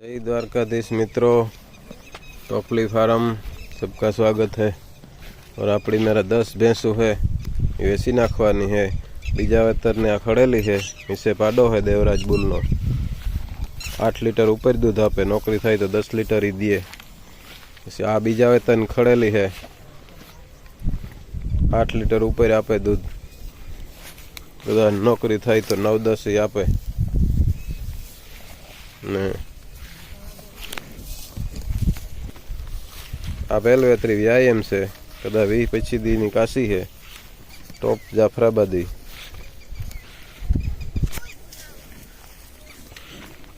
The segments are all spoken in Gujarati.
जय द्वारकाधीश मित्रों टोपली फार्म सबका स्वागत है और આપણી मेरा दस भैंसों है એ વેચી નાખવાની है બીજા વેતરને આ ખડેલી છે નીચે પાડો છે દેવરાજ બુલનો આઠ લીટર ઉપર દૂધ આપે નોકરી થાય તો દસ લીટર ઈ દે પછી આ બીજા વેતન ખડેલી છે આઠ લીટર ઉપર આપે દૂધ બધા નોકરી થાય તો નવ દસ ઈ આપે ને આ પહેલવેતરી વ્યાયામ છે. કદાચ વી પછી દીની કાશી છે. ટોપ જાફરાબાદી.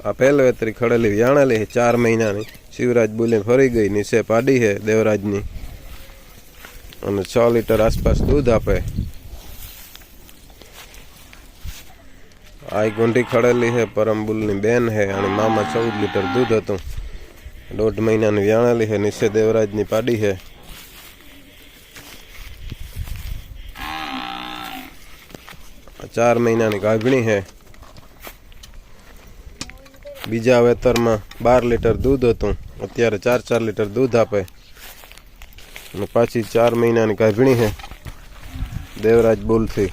આ પહેલવેતરી ખડેલી વ્યાણેલી છે, ચાર મહિનાની. શિવરાજ બોલે ફરી ગઈ, નીચે પાડી છે દેવરાજની. અને છ લીટર આસપાસ દૂધ આપે. આ ગુંડી ખડેલી છે, પરમબુલની બેન છે, અને મામા ચૌદ લીટર દૂધ હતું. દોઢ મહિનાની વ્યાણેલી છે નિશ્ચય દેવરાજની પાડી છે. ચાર મહિનાની ગાભણી છે. બીજા વેતરમાં બાર લીટર દૂધ હતું. અત્યારે ચાર ચાર લીટર દૂધ આપે. અને પાછી ચાર મહિનાની ગાભણી છે. દેવરાજ બુલથી.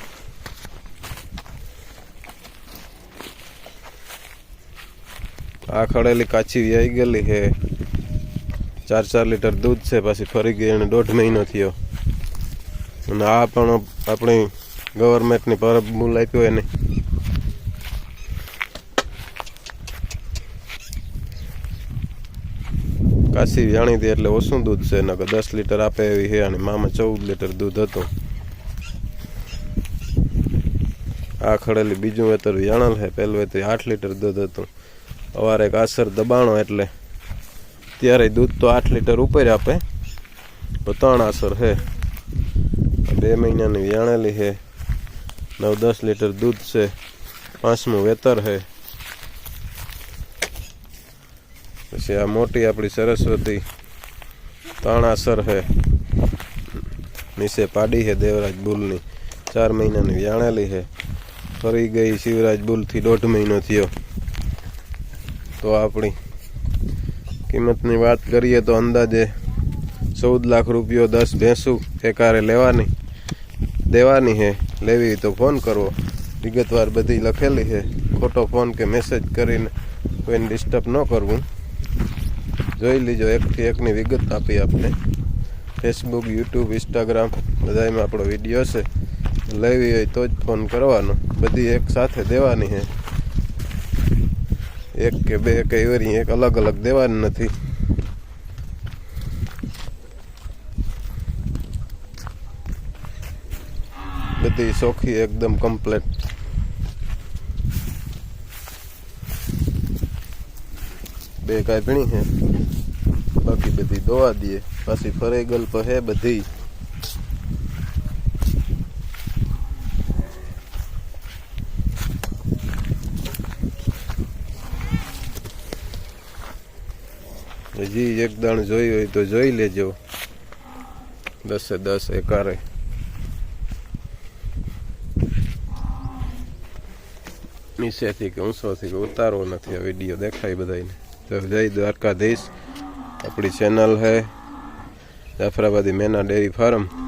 આ ખડેલી કાચી વ્યાઈ ગયેલી છે. ચાર ચાર લીટર દૂધ છે, પાછી ફરી ગઈ અને દોઢ મહિનો થયો. અને આ પણ આપણી ગવર્મેન્ટની પરબ મૂલ આપ્યો એને કાશી વ્યાણી હતી એટલે ઓછું દૂધ છે, નકર દસ લીટર આપે એવી છે અને મામાં ચૌદ લીટર દૂધ હતું. આ ખડેલી બીજું વેતર વ્યાણલ છે, પહેલું વેતર આઠ લીટર દૂધ હતું. સવારે કાસર દબાણો એટલે ત્યારે દૂધ તો આઠ લીટર ઉપર આપે. ત્રણ આસર છે. બે મહિનાની વ્યાણેલી છે. નવ દસ લીટર દૂધ છે. પાંચમું વેતર છે. પછી આ મોટી આપણી સરસ્વતી ત્રણ આસર છે. નીચે પાડી છે દેવરાજ બુલની. ચાર મહિનાની વ્યાણેલી છે. ફરી ગઈ શિવરાજ બુલથી દોઢ મહિનો થયો. તો આપણી કિંમતની વાત કરીએ તો અંદાજે ચૌદ લાખ રૂપિયો દસ ભેંસું એકારે લેવાની, દેવાની છે. લેવી તો ફોન કરવો. વિગતવાર બધી લખેલી છે. ખોટો ફોન કે મેસેજ કરીને કોઈને ડિસ્ટર્બ ન કરવું. જોઈ લીજો એકથી એકની વિગત આપી આપણે ફેસબુક યુટ્યુબ ઇન્સ્ટાગ્રામ બધામાં આપણો વીડિયો છે. લેવી હોય તો જ ફોન કરવાનો. બધી એક સાથે દેવાની છે. એક કે બે કે એવરી એક અલગ અલગ દેવાની નથી. બધી ચોખ્ખી એકદમ કમ્પ્લેટ બે કાંઈ છે બાકી બધી દોવા દઈએ. પાછી ફરે ગલ્પ હે બધી. હજી એક દાણ જોઈ હોય તો જોઈ લેજો. દસે દસ એકારે. નીચેથી કે ઊંચોથી કે ઉતારવો નથી. આ વીડિયો દેખાય બધાને તો જય દ્વારકાધીશ. આપણી ચેનલ હે જાફરાબાદી મેના ડેરી ફાર્મ.